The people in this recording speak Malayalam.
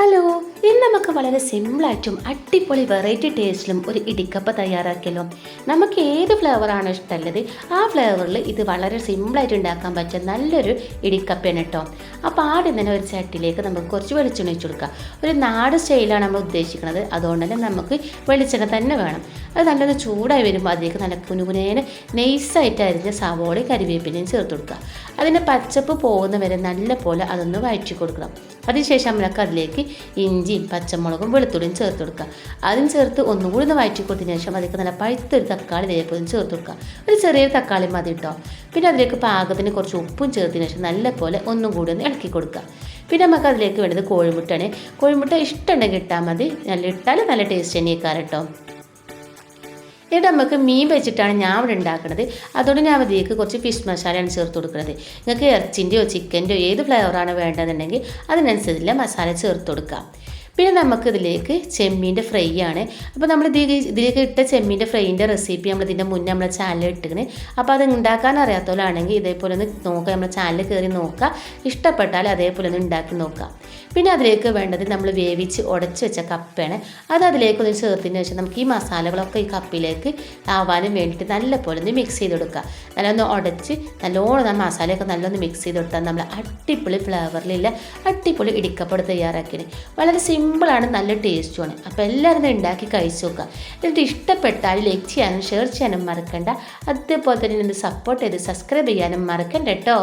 ഹലോ ഇന്ന് നമുക്ക് വളരെ സിമ്പിളായിട്ടും അടിപൊളി വെറൈറ്റി ടേസ്റ്റിലും ഒരു ഇടിക്കപ്പ തയ്യാറാക്കിയല്ലോ. നമുക്ക് ഏത് ഫ്ലേവറാണോ ഇഷ്ടമുള്ളത്? ആ ഫ്ലേവറിൽ ഇത് വളരെ സിമ്പിളായിട്ട് ഉണ്ടാക്കാൻ പറ്റിയ നല്ലൊരു ഇടിക്കപ്പയാണ് കേട്ടോ അപ്പോൾ ആദ്യം തന്നെ ഒരു ചട്ടിയിലേക്ക് നമുക്ക് കുറച്ച് വെളിച്ചെണ്ണ ഒഴിച്ചു കൊടുക്കാം. ഒരു നാട് സ്റ്റൈലാണ് നമ്മൾ ഉദ്ദേശിക്കുന്നത്. അതുകൊണ്ട് തന്നെ നമുക്ക് വെളിച്ചെണ്ണ തന്നെ വേണം. അത് നല്ലൊരു ചൂടായി വരുമ്പോൾ അതിലേക്ക് നല്ല കുനുകുനേനെ നൈസായിട്ട് അരിഞ്ഞ സവോളയും കരിവേപ്പിലയും ചേർത്ത് കൊടുക്കുക. അതിന്റെ പച്ചപ്പ് പോകുന്ന വരെ നല്ല പോലെ അതൊന്ന് വഴറ്റി കൊടുക്കണം. അതിനുശേഷം നമുക്ക് അതിലേക്ക് ഇഞ്ചിയും പച്ചമുളകും വെളുത്തുള്ളിയും ചേർത്ത് കൊടുക്കുക. അതും ചേർത്ത് ഒന്നുകൂടി ഒന്ന് വഴറ്റി കൊടുത്തതിന് ശേഷം അതിലേക്ക് നല്ല പഴുത്തൊരു തക്കാളി ഇതേപോലെ ചേർത്ത് കൊടുക്കുക. ഒരു ചെറിയൊരു തക്കാളി മതി കേട്ടോ. പിന്നെ അതിലേക്ക് പാകത്തിന് കുറച്ച് ഉപ്പും ചേർത്തതിന് ശേഷം നല്ല പോലെ ഒന്നും കൂടി ഒന്ന് ഇളക്കി കൊടുക്കുക. പിന്നെ നമുക്ക് അതിലേക്ക് വേണ്ടത് കോഴിമുട്ടയാണ്. കോഴിമുട്ട ഇഷ്ടമുണ്ടെങ്കിൽ ഇട്ടാൽ മതി. നല്ല ഇട്ടാൽ നല്ല ടേസ്റ്റ് തന്നെ കേട്ടോ. എന്നിട്ട് നമുക്ക് മീൻ വെച്ചിട്ടാണ് ഞാൻ ഇവിടെ ഉണ്ടാക്കുന്നത് അതുകൊണ്ട് ഞാൻ അതിലേക്ക് കുറച്ച് ഫിഷ് മസാലയാണ് ചേർത്ത് കൊടുക്കുന്നത് നിങ്ങൾക്ക് ഇറച്ചിന്റെയോ ചിക്കന്റെയോ ഏത് ഫ്ലേവറാണ് വേണ്ടതെന്നുണ്ടെങ്കിൽ അതിനനുസരിച്ചുള്ള മസാല ചേർത്ത് കൊടുക്കാം. പിന്നെ നമുക്കിതിലേക്ക് ചെമ്മീന്റെ ഫ്രൈ ആണ് അപ്പോൾ നമ്മൾ ഇതിലേക്ക് ഇതിലേക്ക് ഇട്ട ചെമ്മീന്റെ ഫ്രൈന്റെ റെസിപ്പി നമ്മൾ ഇതിന്റെ മുന്നേ നമ്മളെ ചാനലിൽ ഇട്ടിക്കണേ അപ്പോൾ അത് ഉണ്ടാക്കാൻ അറിയാത്തവരാണെങ്കിൽ ഇതേപോലെ ഒന്ന് നോക്കുക നമ്മുടെ ചാനലിൽ കയറി നോക്കുക. ഇഷ്ടപ്പെട്ടാൽ അതേപോലെ ഒന്ന് ഉണ്ടാക്കി നോക്കാം പിന്നെ അതിലേക്ക് വേണ്ടത് നമ്മൾ വേവിച്ച് ഉടച്ച് വെച്ച കപ്പയാണ്. അത് അതിലേക്ക് ഒന്ന് ചേർത്തതിന് ശേഷം നമുക്ക് ഈ മസാലകളൊക്കെ ഈ കപ്പിലേക്ക് ആവാനും വേണ്ടിയിട്ട് നല്ലപോലെ ഒന്ന് മിക്സ് ചെയ്ത് കൊടുക്കുക. നല്ലൊന്ന് ഉടച്ച് നല്ലോണം ആ മസാലയൊക്കെ നല്ലൊന്ന് മിക്സ് ചെയ്ത് കൊടുത്താൽ നമ്മൾ അടിപൊളി ഫ്ലേവറിലില്ല അടിപൊളി ഇടിക്കപ്പട് തയ്യാറാക്കിയത് വളരെ സിമ്പിളാണ് നല്ല ടേസ്റ്റുമാണ്. അപ്പോൾ എല്ലാവരും ഉണ്ടാക്കി കഴിച്ചു നോക്കുക. എന്നിട്ട് ഇഷ്ടപ്പെട്ടാൽ ലൈക്ക് ചെയ്യാനും ഷെയർ ചെയ്യാനും മറക്കണ്ട. അതേപോലെ തന്നെ എന്നെ സപ്പോർട്ട് ചെയ്ത് സബ്സ്ക്രൈബ് ചെയ്യാനും മറക്കണ്ട കേട്ടോ